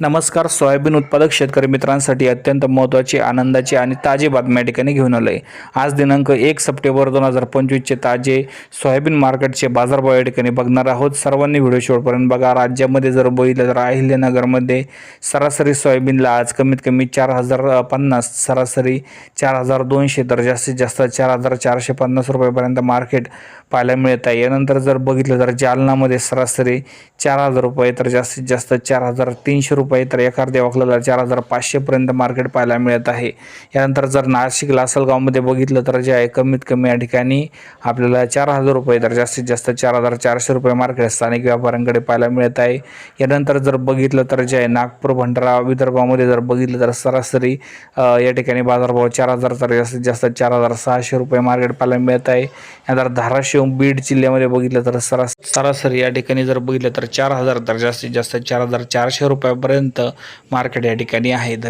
नमस्कार सोयाबीन उत्पादक शेतकरी मित्रांसाठी अत्यंत महत्त्वाची आनंदाची आणि ताजी बातमी या ठिकाणी घेऊन आलो आहे आज दिनांक एक सप्टेंबर दोन हजार पंचवीसचे ताजे सोयाबीन मार्केटचे बाजारभाव या ठिकाणी बघणार आहोत. सर्वांनी व्हिडिओ शेवटपर्यंत बघा. राज्यामध्ये जर बघितलं तर अहिल्यानगरमध्ये सरासरी सोयाबीनला आज कमीत कमी चार हजार पन्नास सरासरी चार हजार दोनशे तर जास्तीत जास्त चार हजार चारशे पन्नास रुपयापर्यंत मार्केट पाहायला मिळत आहे. यानंतर जर बघितलं तर जालनामध्ये सरासरी चार हजार रुपये तर जास्तीत जास्त चार हजार तीनशे रुपये रुपये तर एका देवाखला चार हजार पाचशेपर्यंत मार्केट पाहायला मिळत आहे. यानंतर जर नाशिक लासलगावमध्ये बघितलं तर जे आहे कमीत कमी या ठिकाणी आपल्याला चार हजार रुपये तर जास्तीत जास्त चार हजार चारशे रुपये मार्केट स्थानिक व्यापाऱ्यांकडे पाहायला मिळत आहे. यानंतर जर बघितलं तर जे आहे नागपूर भंडारा विदर्भामध्ये जर बघितलं तर सरासरी या ठिकाणी बाजारभाव चार हजार तर जास्तीत जास्त चार हजार सहाशे रुपये मार्केट पाहायला मिळत आहे. यानंतर धाराशिव बीड जिल्ह्यामध्ये बघितलं तर सरास सरासरी या ठिकाणी जर बघितलं तर चार हजार तर जास्तीत जास्त चार हजार चारशे रुपयापर्यंत मार्केट या ठिकाणी आहे.